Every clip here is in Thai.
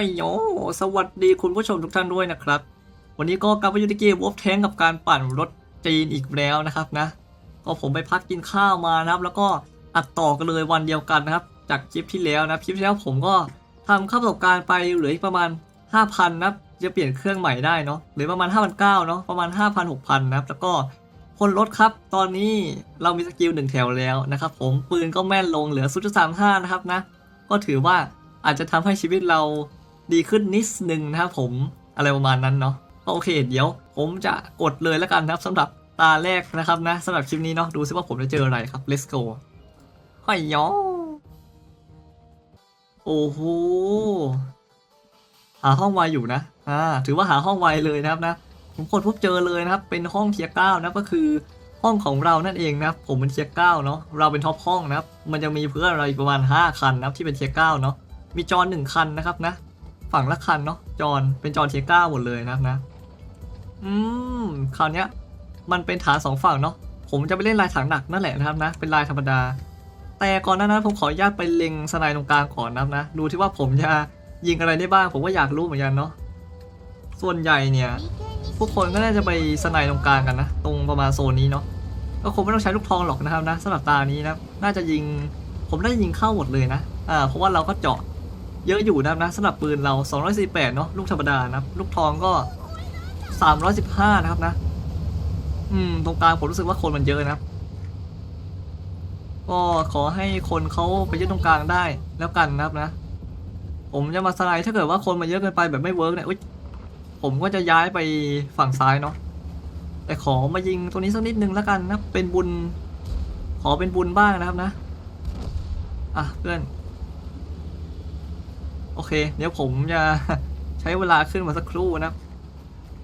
ฮ้ยโยสวัสดีคุณผู้ชมทุกท่านด้วยนะครับ วันนี้ก็กลับมาอยู่ในเกม Wolf Tank กับการปั่นรถจีนอีกแล้วนะครับนะ ก็ผมไปพักกินข้าวมานะครับ แล้วก็อัดต่อกันเลยวันเดียวกันนะครับ จากคลิปที่แล้วนะคลิปที่แล้วผมก็ทำค่าประสบการณ์ไปเหลืออีกประมาณ 5,000นะจะเปลี่ยนเครื่องใหม่ได้เนาะเหลือประมาณ 5,900เนาะประมาณ 5,000 6,000นะครับแล้วก็คนรถครับ ตอนนี้เรามีสกิลหนึ่งแถวแล้วนะครับผมปืนก็แม่นลงเหลือ0.35นะครับนะก็ถือว่าอาจจะทำให้ชีวิตเรา ดีขึ้นนิดนึงนะครับผมอะไรประมาณนั้นเนาะก็โอเค เดี๋ยวผมจะกดเลยแล้วกันนะครับสำหรับตาแรกนะครับนะสำหรับคลิปนี้เนาะดูซิว่าผมจะเจออะไรครับ let's go ห้อยยอโอ้โหหาห้องไวอยู่นะอ่าถือว่าหาห้องไวเลยนะครับนะผมกดพบเจอเลยนะครับ เป็นห้องเทียร์เก้านะก็คือห้องของเรานั่นเองนะครับผมเป็นเทียร์เก้าเนาะเราเป็นท็อปห้องนะครับ มันจะมีเพื่อนเราอีกประมาณ 5 คันนะครับที่เป็นเทียร์เก้าเนาะมีจอนหนึ่งคันนะครับนะ ฝั่งละคันเนาะจอนเป็นจอนเทเก้าหมดเลยนะครับนะ อืมคราวเนี้ย มันเป็นฐานสองฝั่งเนาะผมจะไปเล่นลายถังหนักนั่นแหละนะครับนะ เป็นลายธรรมดา แต่ก่อนหน้านั้นผมขออนุญาตไปเล็งสไนตรงกลางก่อนนะครับนะ ดูที่ว่าผมจะยิงอะไรได้บ้าง ผมก็อยากรู้เหมือนกันเนาะส่วนใหญ่เนี่ยพวกคนก็น่าจะไปสไนตรงกลางกันนะ ตรงประมาณโซนนี้เนาะก็คงไม่ต้องใช้ลูกทองหรอกนะครับนะสำหรับตานี้นะน่าจะยิงผมน่าจะยิงเข้าหมดเลยนะอ่าเพราะว่าเราก็เจาะ เยอะอยู่นะครับนะสำหรับปืนเรา 248 เนาะลูกธรรมดานะลูกทองก็ 315 นะครับนะ อืม ตรงกลางผมรู้สึกว่าคนมันเยอะนะครับ ก็ขอให้คนเขาไปยึดตรงกลางได้แล้วกันนะครับนะ ผมจะมาสไลด์ถ้าเกิดว่าคนมาเยอะเกินไปแบบไม่เวิร์กเนี่ยอุ๊ยผมก็จะย้ายไปฝั่งซ้ายเนาะแต่ขอมายิงตัวนี้สักนิดนึงแล้วกันนะเป็นบุญ ขอเป็นบุญบ้างนะครับนะ อะเพื่อน โอเค เดี๋ยวผมจะใช้เวลาขึ้นมาสักครู่นะ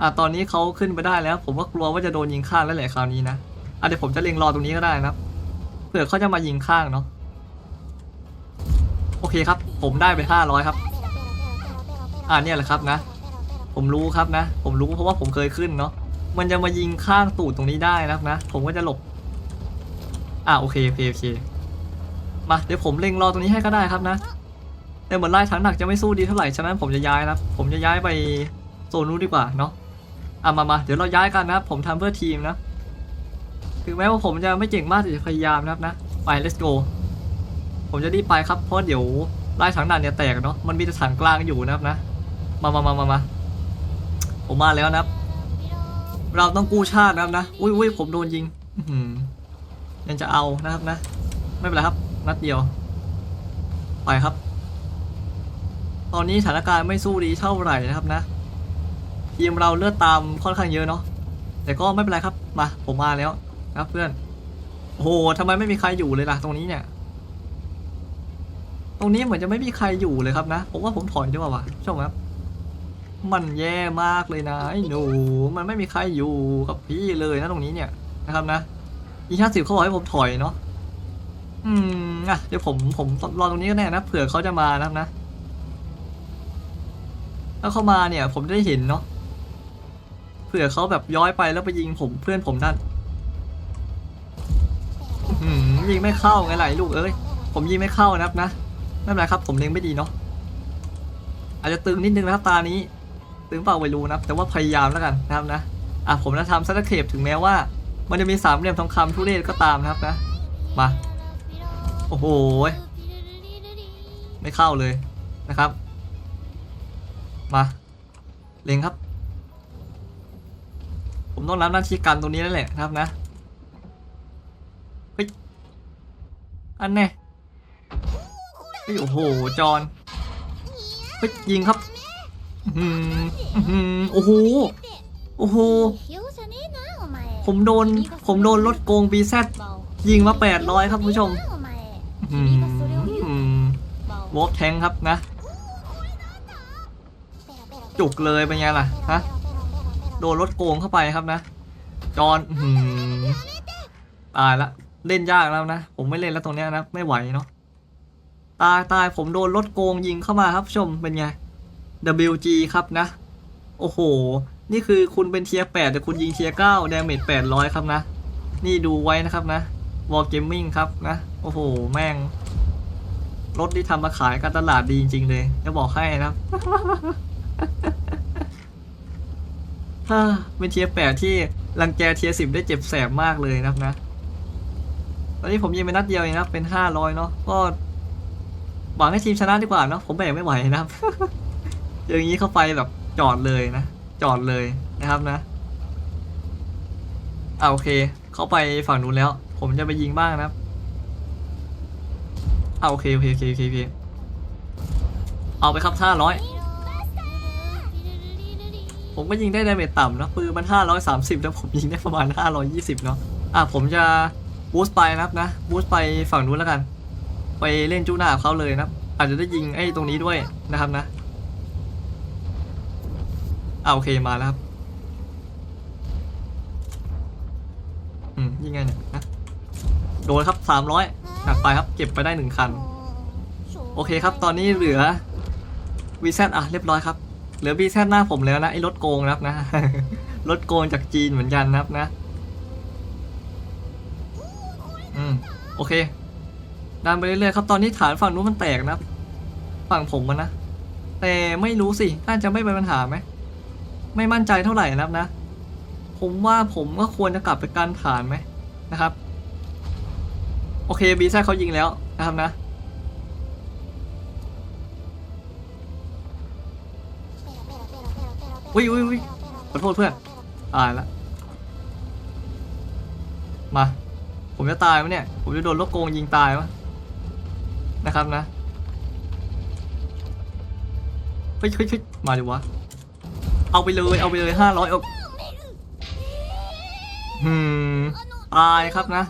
อะตอนนี้เขาขึ้นไปได้แล้ว ผมก็กลัวว่าจะโดนยิงข้างแล้วแหละคราวนี้นะอะเดี๋ยวผมจะเล็งรอตรงนี้ก็ได้นะครับเผื่อเขาจะมายิงข้างเนาะโอเคครับ ผมได้ไปห้าร้อยครับ อ่าเนี่ยแหละครับนะ ผมรู้ครับนะ ผมรู้เพราะว่าผมเคยขึ้นเนาะมันจะมายิงข้างตูดตรงนี้ได้นะนะ ผมก็จะหลบ อ่าโอเคโอเคโอเคมาเดี๋ยวผมเล็งรอตรงนี้ให้ก็ได้ครับนะ แต่เหมือนไล่ถังหนักจะไม่สู้ดีเท่าไหร่ฉะนั้นผมจะย้ายนะครับผมจะย้ายไปโซนนู้นดีกว่าเนาะอะมามาเดี๋ยวเราย้ายกันนะครับผมทำเพื่อทีมนะถึงแม้ว่าผมจะไม่เก่งมากแต่จะพยายามนะครับนะไป let's go ผมจะรีบไปครับเพราะเดี๋ยวไล่ถังหนักเนี่ยแตกเนาะมันมีแต่ถังกลางอยู่นะครับนะมามามามามาผมมาแล้วนะครับ เราต้องกู้ชาตินะครับนะอุ้ยอุ้ยผมโดนยิงยังจะเอานะครับนะ ไม่เป็นไรครับ นัดเดียว ไปครับ ตอนนี้สถานการณ์ไม่สู้ดีเท่าไหร่นะครับนะ ทีมเราเลือดตามค่อนข้างเยอะเนาะแต่ก็ไม่เป็นไรครับมาผมมาแล้วนะเพื่อนโอ้โหทำไมไม่มีใครอยู่เลยล่ะตรงนี้เนี่ย ตรงนี้เหมือนจะไม่มีใครอยู่เลยครับนะผมว่าผมถอยดีกว่าวะชมครับ มันแย่มากเลยนะไอ้หนู มันไม่มีใครอยู่กับพี่เลยนะตรงนี้เนี่ยนะครับนะอีห้าสิบเขาบอกให้ผมถอยเนาะอืมอะเดี๋ยวผมผมรอตรงนี้ก็แน่นะเผื่อเขาจะมานะครับนะ ถ้าเขามาเนี่ย ผมจะได้เห็นเนาะเผื่อเขาแบบย้อยไปแล้วไปยิงผมเพื่อนผมด้านอืมยิงไม่เข้าไงไหลลูกเอ้ยผมยิงไม่เข้านะครับนะไม่เป็นไรครับ ผมเล็งไม่ดีเนาะอาจจะตึงนิดนึงนะครับตานี้ ตึงเปล่าไม่รู้นะแต่ว่าพยายามแล้วกันนะครับนะอะผมจะทำซัตเทปถึงแม้ว่า มันจะมีสามเหลี่ยมทองคำทุเรศก็ตามนะครับนะมาโอ้โหไม่เข้าเลยนะครับ มา เล็งครับ ผมต้องรับหน้าที่กันตรงนี้แล้วแหละครับนะ เฮ้ย อันแน่เฮ้ยโอ้โห จอนเฮ้ยยิงครับอื้อหืออื้อหือโอ้โห โอ้โห ผมโดน ผมโดนรถโกงบีแซดยิงมาแปดร้อยครับผู้ชมอืมอืมวอล์กแทงครับนะ จุกเลยเป็นไงล่ะฮะโดนรถโกงเข้าไปครับนะ จอนอื้อหือตายละเล่นยากแล้วนะ ผมไม่เล่นแล้วตรงเนี้ยนะ ไม่ไหวเนาะตายตายผมโดนรถโกงยิงเข้ามาครับชมเป็นไง WG ครับนะ โอ้โห นี่คือคุณเป็นเทียร์แปดแต่คุณยิงเทียร์เก้าดาเมจแปดร้อยครับนะ นี่ดูไว้นะครับนะวอลเกมมิ่งครับนะ โอ้โห แม่ง รถที่ทำมาขายการตลาดดีจริง ๆ เลย จะบอกให้นะครับ ฮ่าเป็นเทียแปดที่รังแกเทียสิบได้เจ็บแสบมากเลยนะครับนะ ตอนนี้ผมยิงไปนัดเดียวเองนะเป็นห้าร้อยเนาะก็หวังให้ทีมชนะดีกว่าเนาะผมแบกไม่ไหวนะครับเจออย่างนี้เข้าไปแบบจอดเลยนะ จอดเลยนะครับนะอ่าโอเค เข้าไปฝั่งนู้นแล้ว ผมจะไปยิงบ้างนะครับอ่าโอเคโอเคโอเคโอเคเอาไปครับห้าร้อย ผมก็ยิงได้ดาเมจต่ำนะปืนมันห้าร้อยสามสิบแล้วผมยิงได้ประมาณห้าร้อยยี่สิบเนาะอะผมจะบูสต์ไปนะครับนะบูสต์ไปฝั่งนู้นแล้วกัน ไปเล่นจู้หน้าเขาเลยนะอาจจะได้ยิงไอ้ตรงนี้ด้วยนะครับนะอ่าโอเคมาแล้วครับอืมยิงไงเนี่ยนะโดนครับสามร้อยหนักไปครับเก็บไปได้หนึ่งคัน โอเคครับตอนนี้เหลือวีซอะเรียบร้อยครับ เหลือวีซหน้าผมแล้วนะไอ้รถโกงนะครับนะรถโกงจากจีนเหมือนกันนะครับนะ อืมโอเคดันไปเรื่อยๆครับตอนนี้ฐานฝั่งนู้นมันแตกนะครับ ฝั่งผมมันนะแต่ไม่รู้สิน่าจะไม่เป็นปัญหาไหมไม่มั่นใจเท่าไหร่นะครับนะ ผมว่าผมก็ควรจะกลับไปการฐานไหมนะครับ โอเคบีซ่าเขายิงแล้วนะครับนะ อุ้ยอุ้ยอุ้ยขอโทษเพื่อนตายละมา ผมจะตายไหมเนี่ย ผมจะโดนลูกโกงยิงตายวะนะครับนะเฮ้ยเฮ้ยมาดิวะ เอาไปเลย เอาไปเลยห้าร้อยเอาหืมตายครับนะ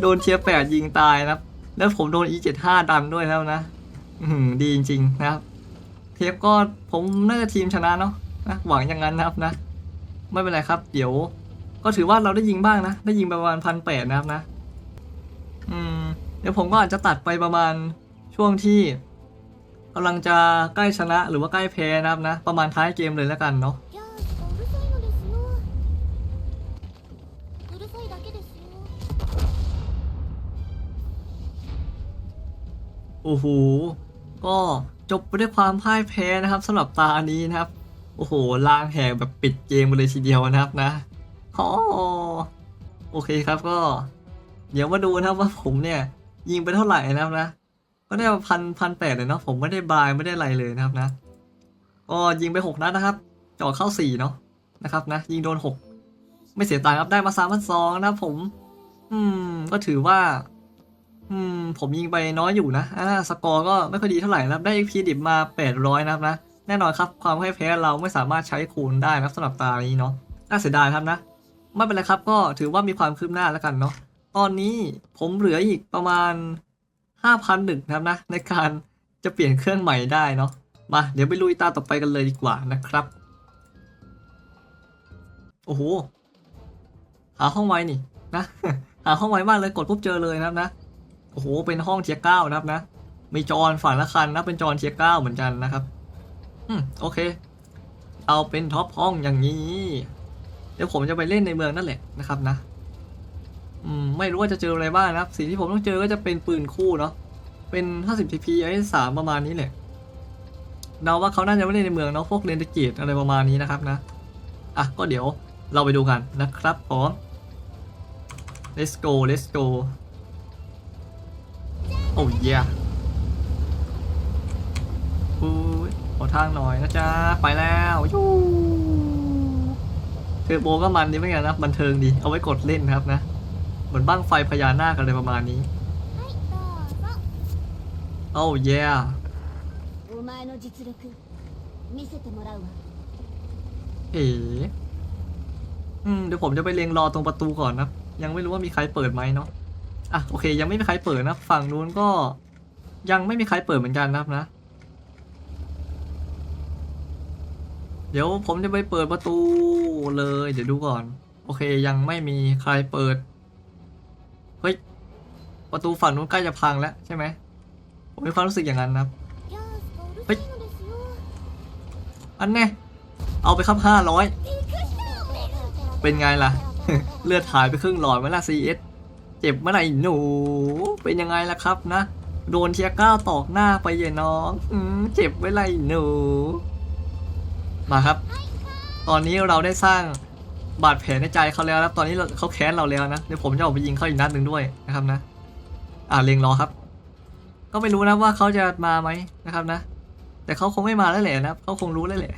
โดนเทียร์แปดยิงตายนะครับ แล้วผมโดน E75 ดันด้วยแล้วนะ อืมดีจริง ๆ นะครับ เทปก็ผมน่าจะทีมชนะเนาะนะหวังอย่างนั้นนะครับนะ ไม่เป็นไรครับ เดี๋ยว ก็ถือว่าเราได้ยิงบ้างนะ ได้ยิงประมาณพันแปดนะครับนะ อืม เดี๋ยวผมก็อาจจะตัดไปประมาณช่วงที่กำลังจะใกล้ชนะหรือว่าใกล้แพ้นะครับนะ ประมาณท้ายเกมเลยแล้วกันเนาะโอ้โหก็ จบไปด้วยความพ่ายแพ้นะครับสำหรับตานี้นะครับ โอ้โหลางแหกแบบปิดเกมไปเลยทีเดียวนะครับนะอ๋อโอเคครับก็ เดี๋ยวมาดูนะครับว่าผมเนี่ย ยิงไปเท่าไหร่นะครับนะ ก็ได้พันพันแปดเลยเนาะผมไม่ได้บายไม่ได้อะไรเลยนะครับนะก็ยิงไปหกนัดนะครับจอดเข้าสี่เนาะนะครับนะ ยิงโดนหกไม่เสียตังค์ครับได้มาสามพันสองนะผม อืม ก็ถือว่า อืม ผมยิงไปน้อยอยู่นะ อ่า สกอร์ก็ไม่ค่อยดีเท่าไหร่นะครับ ได้ XP ดิบมา 800 นะครับนะ แน่นอนครับ ความพ่ายแพ้เราไม่สามารถใช้คูณได้นับสำหรับตานี้เนาะ น่าเสียดายครับนะ ไม่เป็นไรครับ ก็ถือว่ามีความคืบหน้าแล้วกันเนาะ ตอนนี้ผมเหลืออีกประมาณ 5,000หนึ่งนะครับนะ ในการจะเปลี่ยนเครื่องใหม่ได้เนาะ มา เดี๋ยวไปลุยตาต่อไปกันเลยดีกว่านะครับ โอ้โห หาห้องไว้นี่นะ หาห้องไว้มากเลย กดปุ๊บเจอเลยนะครับนะ โอ้โห เป็นห้องเทียร์เก้านะครับนะ มีจอนฝั่งละคันนะ เป็นจอนเทียร์เก้าเหมือนกันนะครับ อืม โอเค เอาเป็นท็อปห้องอย่างนี้ เดี๋ยวผมจะไปเล่นในเมืองนั่นแหละนะครับนะ อืม ไม่รู้ว่าจะเจออะไรบ้างนะครับ สิ่งที่ผมต้องเจอก็จะเป็นปืนคู่เนาะ เป็น 50 TP ไอ้สามประมาณนี้แหละเดาว่าเขาน่าจะไม่เล่นในเมืองเนาะ พวกเรนเดเกตอะไรประมาณนี้นะครับนะ อะ ก็เดี๋ยวเราไปดูกันนะครับพร้อม let's go let's go โอ้ยเยปูขอทางหน่อยนะจ๊ะ ไปแล้วยูเทอร์โบก็มันดีเหมือกันนะบันเทิงดี เอาไว้กดเล่นครับนะ เหมือนบ้างไฟพญานาคอะไรประมาณนี้ โอ้ยเยเอ๋อืมเดี๋ยวผมจะไปเลียงรอตรงประตูก่อนนะ ยังไม่รู้ว่ามีใครเปิดไหมเนาะ อะโอเค ยังไม่มีใครเปิดนะ ฝั่งนู้นก็ ยังไม่มีใครเปิดเหมือนกันนะครับนะ เดี๋ยวผมจะไปเปิดประตูเลย เดี๋ยวดูก่อน โอเค ยังไม่มีใครเปิด เฮ้ย ประตูฝั่งนู้นใกล้จะพังแล้วใช่ไหมผมมีความรู้สึกอย่างนั้นนะครับ เฮ้ย อันแน่เอาไปครับห้าร้อย เป็นไงล่ะ เลือดหายไปครึ่งหลอดเวล่า CS เจ็บเมื่อไหร่หนู เป็นยังไงล่ะครับนะ โดนเทียก้าตอกหน้าไปเยน้องอืมเจ็บไว้ไรหนู มาครับ ตอนนี้เราได้สร้างบาดแผลในใจเขาแล้วนะครับตอนนี้เขาแค้นเราแล้วนะเดี๋ยวผมจะออกไปยิงเขาอีกนัดหนึ่งด้วยนะครับนะ อ่าเล็งรอครับ ก็ไม่รู้นะว่าเขาจะมาไหมนะครับนะ แต่เขาคงไม่มาแล้วแหละนะเขาคงรู้แล้วแหละ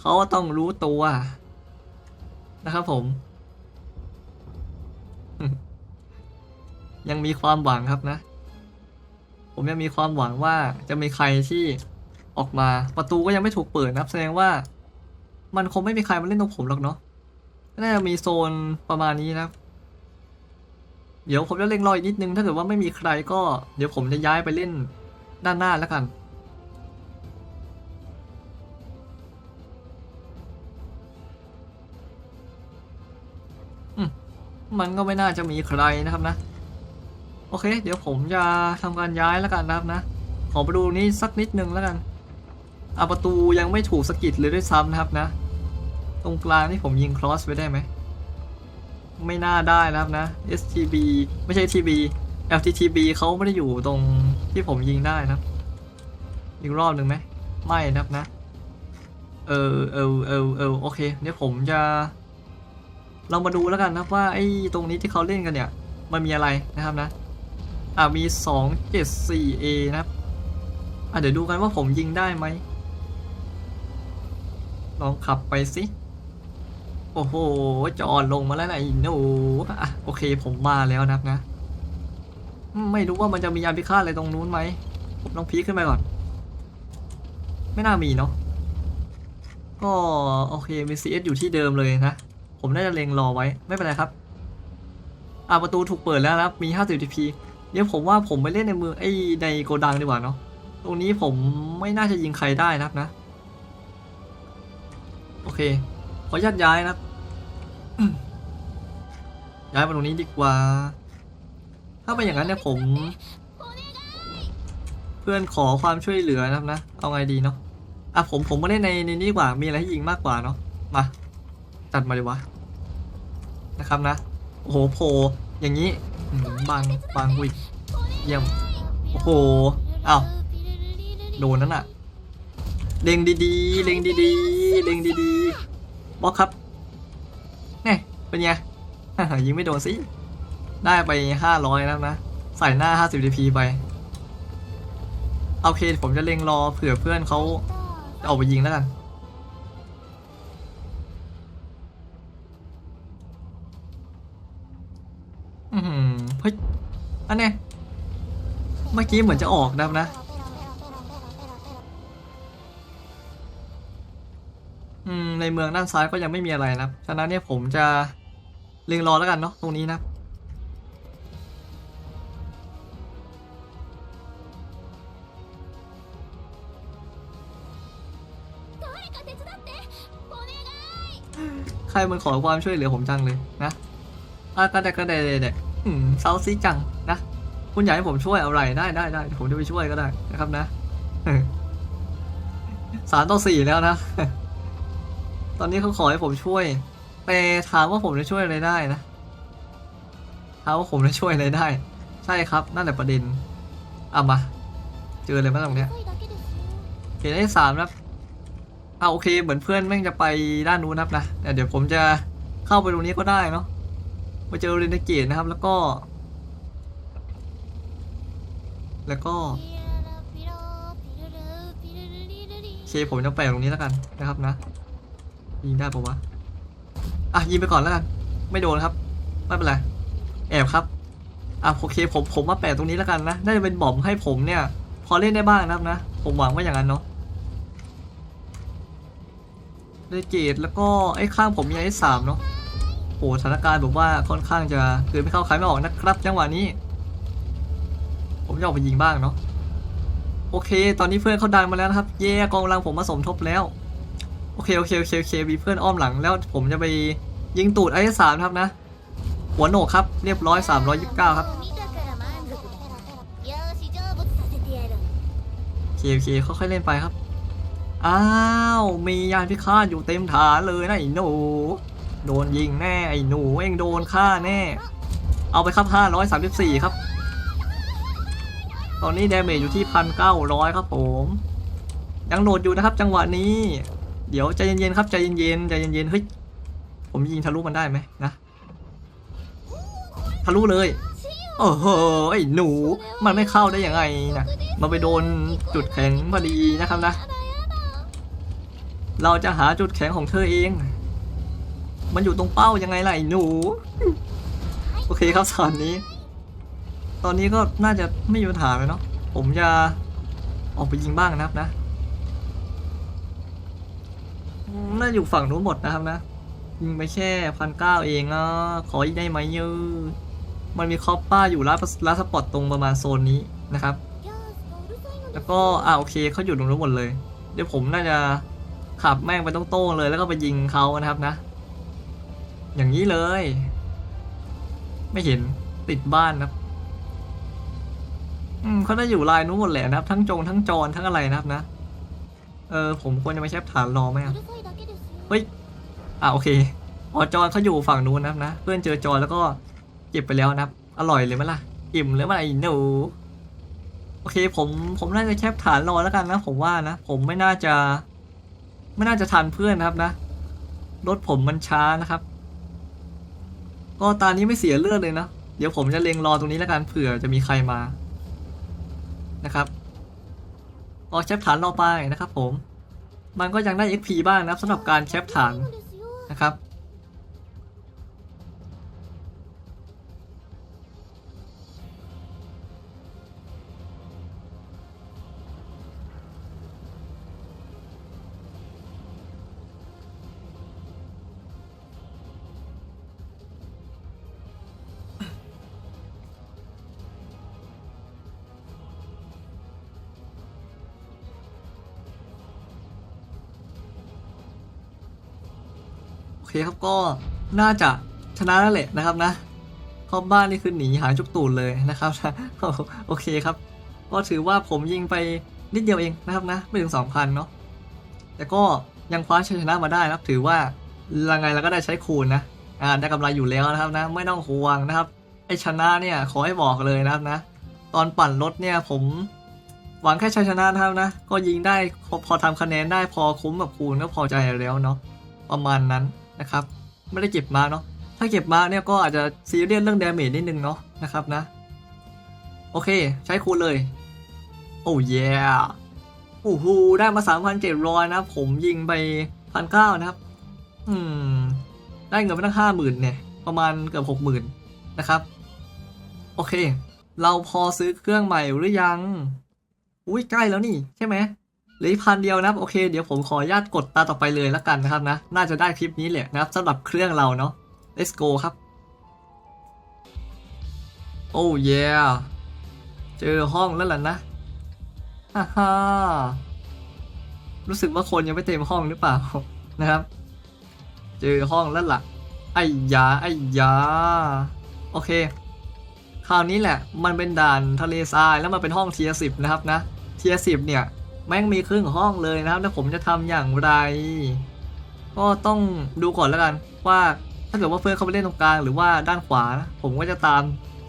เขาต้องรู้ตัวนะครับผม ยังมีความหวังครับนะ ผมยังมีความหวังว่าจะมีใครที่ออกมาประตูก็ยังไม่ถูกเปิดนะครับแสดงว่ามันคงไม่มีใครมาเล่นตรงผมหรอกเนาะน่าจะมีโซนประมาณนี้นะครับ เดี๋ยวผมจะเล็งรออีกนิดนึง ถ้าเกิดว่าไม่มีใครก็ เดี๋ยวผมจะย้ายไปเล่นด้านหน้าแล้วกัน มันก็ไม่น่าจะมีใครนะครับนะ โอเค เดี๋ยวผมจะทำการย้ายแล้วกันนะครับนะขอไปดูนี้สักนิดนึงแล้วกันอะประตูยังไม่ถูกสะกิดเลยด้วยซ้ำนะครับนะ ตรงกลางนี่ผมยิงครอสไปได้ไหม ไม่น่าได้นะครับนะ STB ไม่ใช่ TB LTTB เขาไม่ได้อยู่ตรงที่ผมยิงได้นะอีกรอบหนึ่งไหม ไม่นะครับนะ เออเออเออเออโอเค เดี๋ยวผมจะลองมาดูแล้วกันนะว่าไอ้ตรงนี้ที่เขาเล่นกันเนี่ย มันมีอะไรนะครับนะ อ่ามี 274A นะครับอะเดี๋ยวดูกันว่าผมยิงได้ไหม ลองขับไปสิ โอ้โห จอดลงมาแล้วนะไอ้หนูอะโอเคผมมาแล้วนะครับนะ ไม่รู้ว่ามันจะมียาพิฆาตอะไรตรงนู้นไหมผมลองพีคขึ้นไปก่อน ไม่น่ามีเนาะ ก็โอเคมี CS อยู่ที่เดิมเลยนะ ผมน่าจะเล็งรอไว้ ไม่เป็นไรครับ อ่าประตูถูกเปิดแล้วนะมี 50 TP เดี๋ยวผมว่าผมไปเล่นในเมืองไอ้ในโกดังดีกว่าเนาะ ตรงนี้ผมไม่น่าจะยิงใครได้นะครับนะ โอเค ขออนุญาตย้ายนะ ย้ายมาตรงนี้ดีกว่า ถ้าเป็นอย่างนั้นเนี่ยผม เพื่อนขอความช่วยเหลือนะครับนะ เอาไงดีเนาะ อะผมผมมาเล่นในในนี้ดีกว่า มีอะไรให้ยิงมากกว่าเนาะ มาจัดมาเลยวะ นะครับนะ โอ้โหโผล่อย่างนี้ บางบางวิกเยี่ยม โอ้โหอ้าวโดนนั่นอะเล็งดีๆเล็งดีๆเล็งดีๆบล็อกครับเนี่ยเป็นไงยิงไม่โดนสิ ได้ไปห้าร้อยแล้วนะ ใส่หน้า 50 dp ไป โอเค ผมจะเล็งรอเผื่อเพื่อนเขาจะออกไปยิงแล้วกัน กี้เหมือนจะออกนะนะ อืม ในเมืองด้านซ้ายก็ยังไม่มีอะไรนะฉะนั้นเนี่ยผมจะเล็งรอแล้วกันเนาะตรงนี้นะใครมันขอความช่วยเหลือผมจังเลยนะอากระแดกกระแดกเด็กสาซีจังนะ คุณอยากให้ผมช่วยอะไรได้ได้ได้ผมจะไปช่วยก็ได้นะครับนะสามต่อสี่แล้วนะ ตอนนี้เขาขอให้ผมช่วย ไปถามว่าผมจะช่วยอะไรได้นะถามว่าผมจะช่วยอะไรได้ ใช่ครับ นั่นแหละประเด็นเอามา เจอเลยมั้ยตรงเนี้ยเขียนได้สามนะเอาโอเค เหมือนเพื่อนแม่งจะไปด้านนู้นนะครับนะเดี๋ยวผมจะเข้าไปตรงนี้ก็ได้เนาะมาเจอเรนเกตนะครับ แล้วก็ แล้วก็เคผมจะแปะตรงนี้แล้วกันนะครับนะยิงได้ปะวะอะยิงไปก่อนแล้วกันไม่โดนครับไม่เป็นไรแอบครับอะโอเคผมผมมาแปะตรงนี้แล้วกันนะน่าจะเป็นบอมให้ผมเนี่ย พอเล่นได้บ้างนะครับนะ ผมหวังว่าอย่างนั้นเนาะได้เกดแล้วก็ไอ้ข้างผมมีไอ้สามเนาะโอ้สถานการณ์ผมว่าค่อนข้างจะคือไม่เข้าขายไม่ออกนะครับ จังหวะนี้ ที่ออกไปยิงบ้างเนาะโอเค ตอนนี้เพื่อนเขาดันมาแล้วนะครับ เย่กองกำลังผมมาสมทบแล้ว โอเคโอเคโอเคโอเคมีเพื่อนอ้อมหลังแล้วผมจะไปยิงตูดไอ้สามครับนะ หัวโหนกครับเรียบร้อยสามร้อยยิบเก้าครับโอเคโอเคเขาค่อยเล่นไปครับ อ้าว มียานพิฆาตอยู่เต็มฐานเลยนะไอ้หนู โดนยิงแน่ไอ้หนูเองโดนฆ่าแน่ เอาไปครับสี่ครับ ตอนนี้ดาเมจอยู่ที่พันเก้าร้อยครับผมยังโหลดอยู่นะครับ จังหวะนี้ เดี๋ยวใจเย็นๆครับใจเย็นๆใจเย็นๆเฮ้ยผมยิงทะลุมันได้ไหมนะทะลุเลยโอ้โหไอ้หนูมันไม่เข้าได้ยังไงนะมันไปโดนจุดแข็งพอดีนะครับนะ เราจะหาจุดแข็งของเธอเอง มันอยู่ตรงเป้ายังไงล่ะไอ้หนู โอเคครับตอนนี้ ตอนนี้ก็น่าจะไม่มีปัญหาเลยเนาะผมจะออกไปยิงบ้างนะครับนะ น่าอยู่ฝั่งนู้นหมดนะครับนะ ยิงไปแค่พันเก้าเองอะขออีกได้ไหมเยอะมันมีคอปป้าอยู่ร้านร้านสปอร์ตตรงประมาณโซนนี้นะครับ แล้วก็อ่าโอเคเขาอยู่ตรงนู้นหมดเลย เดี๋ยวผมน่าจะขับแม่งไปต้องโต้งเลยแล้วก็ไปยิงเขานะครับนะ อย่างนี้เลย ไม่เห็นติดบ้านนะครับ อืมเขาได้อยู่ลายนู้นหมดแหละนะครับ ทั้งจงทั้งจรทั้งอะไรนะครับนะ เออผมควรจะไปแคปฐานรอไหมครับเฮ้ยอ่าโอเคอ๋อจอนเขาอยู่ฝั่งนู้นนะครับนะเพื่อนเจอจอนแล้วก็เก็บไปแล้วนะครับ อร่อยเลยไหมล่ะอิ่มเลยไหมไอ้หนูโอเคผมผมน่าจะแคปฐานรอแล้วกันนะผมว่านะผมไม่น่าจะ ไม่น่าจะทันเพื่อนนะครับนะรถผมมันช้านะครับ ก็ตอนนี้ไม่เสียเลือดเลยนะ เดี๋ยวผมจะเล็งรอตรงนี้แล้วกันเผื่อจะมีใครมา นะครับออแชปฐานเราไปนะครับผม มันก็ยังได้ XP บ้างนะครับสำหรับการแชปฐานนะครับ เคครับก็น่าจะชนะแล้วแหละนะครับนะเพราะบ้านนี่คือหนีหายจุกตูดเลยนะครับโอเคครับ ก็ถือว่าผมยิงไปนิดเดียวเองนะครับนะไม่ถึง 2,000 เนาะแต่ก็ยังคว้าชัยชนะมาได้นะครับ ถือว่ายังไงเราก็ได้ใช้คูณนะอ่าได้กำไรอยู่แล้วนะครับนะไม่ต้องห่วงนะครับไอชนะเนี่ยขอให้บอกเลยนะครับนะ ตอนปั่นรถเนี่ยผมหวังแค่ชัยชนะนะครับนะ ก็ยิงได้พอพอทำคะแนนได้พอคุ้มกับคูณก็พอใจแล้วเนาะประมาณนั้น นะครับ ไม่ได้เก็บมาเนาะถ้าเก็บมาเนี่ยก็อาจจะซีเรียสเรื่องดาเมจนิดนึงเนาะนะครับนะ โอเคใช้คูณเลย โอ้ย่โอ้โหได้มา 3,700 นะครับผมยิงไปพันเก้านะครับ อืม ได้เงินไปตั้งห้าหมื่นเนี่ย ประมาณเกือบหกหมื่นนะครับ โอเค เราพอซื้อเครื่องใหม่หรือยัง อุ้ยใกล้แล้วนี่ ใช่ไหม หลือพันเดียวนะครับโอเคเดี๋ยวผมขออนุญาตกดตาต่อไปเลยแล้วกันนะครับนะ น่าจะได้คลิปนี้แหละนะครับสำหรับเครื่องเราเนาะ let's go ครับ โอ้เย่เจอห้องแล้วล่ะนะฮ่าฮ่ารู้สึกว่าคนยังไม่เต็มห้องหรือเปล่านะครับ เจอห้องแล้วล่ะไอ้ยาไอ้ยาโอเคคราวนี้แหละมันเป็นด่านทะเลทรายแล้วมันเป็นห้องเทียสิบนะครับนะเทียสิบเนี่ย แม่งมีครึ่งห้องเลยนะครับ แล้วผมจะทำอย่างไร ก็ต้องดูก่อนแล้วกัน ว่าถ้าเกิดว่าเพื่อนเขาไปเล่นตรงกลางหรือว่าด้านขวานะผมก็จะตาม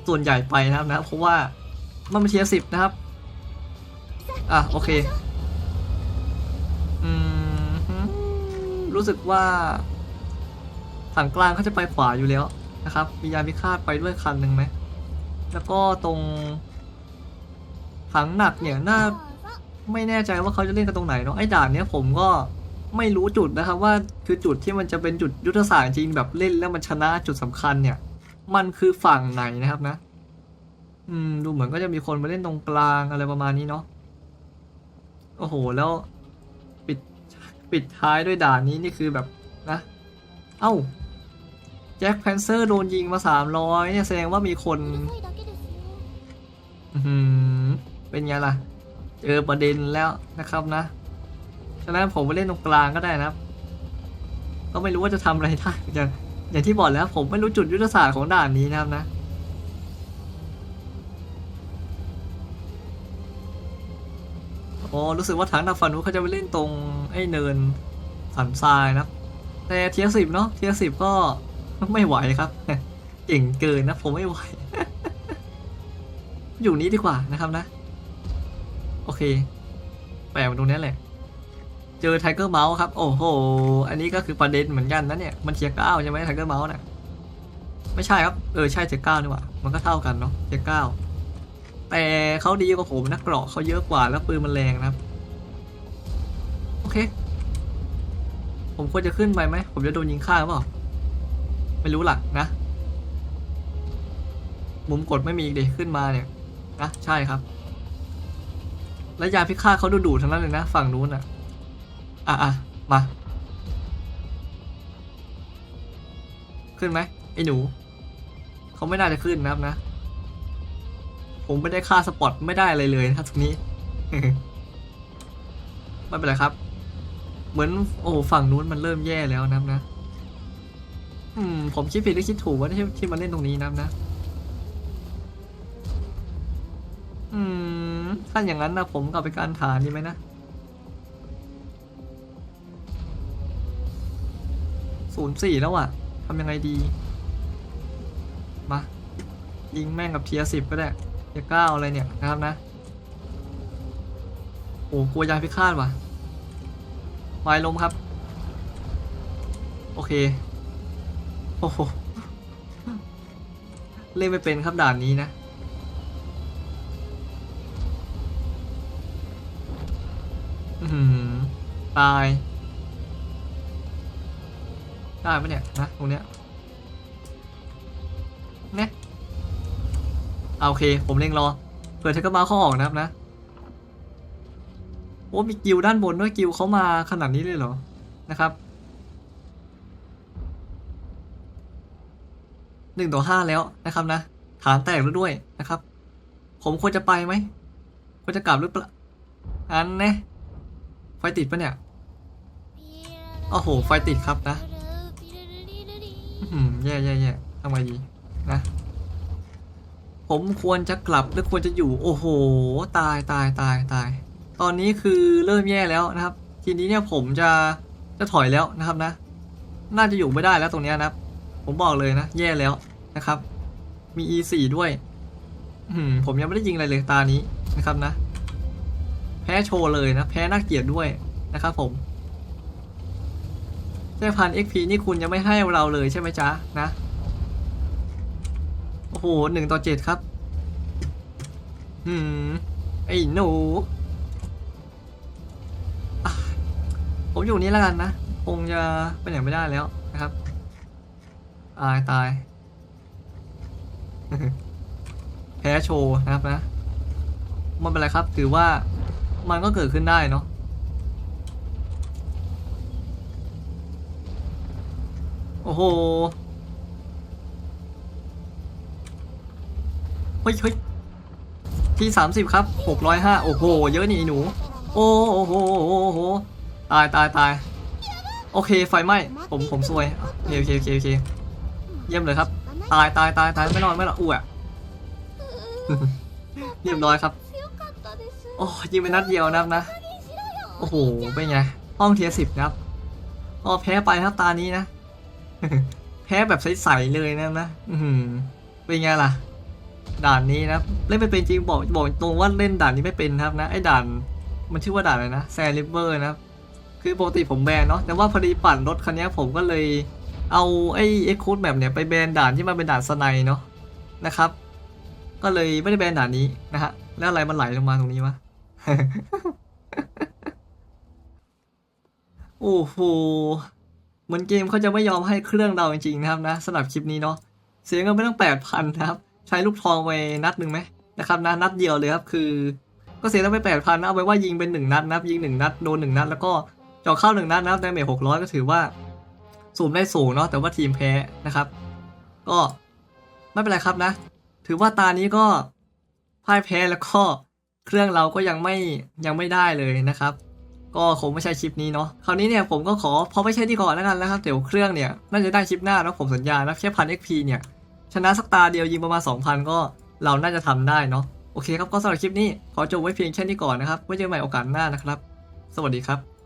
ส่วนใหญ่ไปนะครับนะเพราะว่ามันเป็นเทียสิบนะครับ อะโอเคอืมรู้สึกว่าถังกลางเขาจะไปขวาอยู่แล้วนะครับ มียานพิฆาตไปด้วยคันหนึ่งไหมแล้วก็ตรงถังหนักเนี่ยน่า ไม่แน่ใจว่าเขาจะเล่นกันตรงไหนเนาะไอ้ด่านเนี้ยผมก็ไม่รู้จุดนะครับว่าคือจุดที่มันจะเป็นจุดยุทธศาสตร์จริงแบบเล่นแล้วมันชนะจุดสำคัญเนี่ย มันคือฝั่งไหนนะครับนะ อืม ดูเหมือนก็จะมีคนมาเล่นตรงกลางอะไรประมาณนี้เนาะโอ้โหแล้วปิดปิดท้ายด้วยด่านนี้นี่คือแบบนะ เอ้าแจ็คแพนเซอร์โดนยิงมาสามร้อยเนี่ยแสดงว่ามีคน อือหือเป็นไงล่ะ เจอประเด็นแล้วนะครับนะ ฉะนั้นผมไปเล่นตรงกลางก็ได้นะครับ ก็ไม่รู้ว่าจะทำอะไรได้อย่างอย่างที่บอกแล้ว ผมไม่รู้จุดยุทธศาสตร์ของด่านนี้นะครับนะโอ้รู้สึกว่าทางดับฟันนู้เขาจะไปเล่นตรงไอ้เนินสันทรายนะแต่เทียสิบเนาะเทียสิบก็ไม่ไหวครับเก่งเกินนะผมไม่ไหว อยู่นี้ดีกว่านะครับนะ โอเค แปลกตรงนี้แหละ เจอไทเกอร์เมาส์ครับ โอ้โห อันนี้ก็คือประเด็นเหมือนกันนะเนี่ย มันเทียร์เก้าใช่ไหมไทเกอร์เมาส์น่ะ ไม่ใช่ครับ เออใช่เทียร์เก้านี่หว่า มันก็เท่ากันเนาะเทียร์เก้าแต่เขาดีกว่าผมนะเกราะเขาเยอะกว่าแล้วปืนมันแรงนะครับ โอเค ผมควรจะขึ้นไปไหม ผมจะโดนยิงฆ่าหรือเปล่า ไม่รู้หล่ะนะ มุมกดไม่มีอีกดิขึ้นมาเนี่ยนะใช่ครับ แล้วยาพิฆาตเขาดูดูทั้งนั้นเลยนะ ฝั่งนู้นอะ อะอะมา ขึ้นไหมไอ้หนู เขาไม่น่าจะขึ้นนะครับนะ ผมไม่ได้ค่าสปอตไม่ได้อะไรเลยนะครับตรงนี้ ไม่เป็นไรครับ เหมือนโอ้ฝั่งนู้นมันเริ่มแย่แล้วนะครับนะ อืม ผมคิดผิดหรือคิดถูกว่าที่ที่มาเล่นตรงนี้นะครับนะ อืม ถ้าอย่างนั้นนะผมกลับไปการฐานดีไหมนะ ศูนย์สี่แล้วอะทำยังไงดี มา ยิงแม่งกับเทียสิบก็ได้เทียเก้าอะไรเนี่ยนะครับนะ โอ้กลัวยาพิฆาตว่ะไม้ลมครับ โอเค โอ้โห เล่นไม่เป็นครับด่านนี้นะ ตาย ได้ปะเนี่ยนะตรงเนี้ยเนี่ยเอาโอเค ผมเล็งรอเปิดเทคเมาเข้าออกนะครับนะ โอ้มีกิวด้านบนด้วยกิวเขามาขนาดนี้เลยเหรอ นะครับหนึ่งต่อห้าแล้วนะครับนะ ฐานแตกแล้วด้วยนะครับ ผมควรจะไปไหมควรจะกลับหรือเปล่าอันเนะไฟติดปะเนี่ย โอ้โห ไฟติดครับนะอื้อหือแย่แย่แย่ทำไงดีนะ ผมควรจะกลับหรือควรจะอยู่ โอ้โห ตายตายตายตาย ตอนนี้คือเริ่มแย่แล้วนะครับ ทีนี้เนี่ยผมจะจะถอยแล้วนะครับนะ น่าจะอยู่ไม่ได้แล้วตรงเนี้ยนะครับผมบอกเลยนะ แย่แล้วนะครับ มี E4 ด้วยอื้อหือผมยังไม่ได้ยิงอะไรเลยตานี้นะครับนะ แพ้โชว์เลยนะ แพ้น่าเกลียดด้วยนะครับผม แค่พัน XP นี่คุณยังไม่ให้เราเลยใช่ไหมจ๊ะ นะ โอ้โหหนึ่งต่อเจ็ดครับหืม ไอ้หนู ผมอยู่นี่แล้วกันนะ คงจะไปไหนไม่ได้แล้วนะครับ ตายตาย แพ้โชว์นะครับนะไมันเป็นไรครับ ถือว่ามันก็เกิดขึ้นได้เนาะ โอ้โห เฮ้ยเฮ้ยที่สามสิบครับหกร้อยห้าโอ้โห เยอะนี่ไอ้หนูโอ้โหโอ้โหโอ้โห ตายตายตาย โอเค ไฟไหม้ ผม ผมซวย โอเคโอเคโอเคโอเค เยี่ยมเลยครับ ตายตายตายตายไม่รอดไม่รอดอู้อะเรียบร้อยครับ โอ้ยิงไปนัดเดียวนะครับนะ โอ้โห เป็นไง ห้องเทียสิบนะครับก็แพ้ไปครับตานี้นะ แพ้แบบใสๆเลยนะนะเป็นไงล่ะ ด่านนี้นะเล่นไม่เป็นจริงบอกบอกตรงว่าเล่นด่านนี้ไม่เป็นนะครับนะไอ้ด่านมันชื่อว่าด่านอะไรนะแซริเวอร์นะคือปกติผมแบนเนาะแต่ว่าพอดีปั่นรถคันนี้ผมก็เลยเอาไอ้เอ็กคูดแบบเนี่ยไปแบนด่านที่มันเป็นด่านสไนเนาะนะครับ ก็เลยไม่ได้แบนด่านนี้นะฮะแล้วอะไรมันไหลลงมาตรงนี้วะโอ้โห เหมือนเกมเขาจะไม่ยอมให้เครื่องเราจริงๆนะครับนะสำหรับคลิปนี้เนาะเสียเงินไปตั้งแปดพันนะครับ ใช้ลูกทองไปนัดหนึ่งไหมนะครับนะนัดเดียวเลยครับคือ ก็เสียตั้งไปแปดพันเอาไว้ว่ายิงเป็นหนึ่งนัดนะครับยิงหนึ่งนัดโดนหนึ่งนัด แล้วก็เจาะเข้าหนึ่งนัดนะครับดาเมจหกร้อยก็ถือว่าสูงได้สูงเนาะแต่ว่าทีมแพ้นะครับ ก็ไม่เป็นไรครับนะ ถือว่าตานี้ก็พ่ายแพ้แล้วก็เครื่องเราก็ยังไม่ยังไม่ได้เลยนะครับ ก็คงไม่ใช่คลิปนี้เนาะคราวนี้เนี่ยผมก็ขอพอไม่ใช่ที่ก่อนแล้วกันนะครับเดี๋ยวเครื่องเนี่ยน่าจะได้คลิปหน้าแล้วผมสัญญานะแค่พัน XP เนี่ยชนะสักตาเดียวยิงประมาณ2,000 ก็เราน่าจะทำได้เนาะโอเคครับก็สำหรับคลิปนี้ขอจบไว้เพียงแค่นี้ก่อนนะครับไว้เจอใหม่โอกาสหน้านะครับ สวัสดีครับ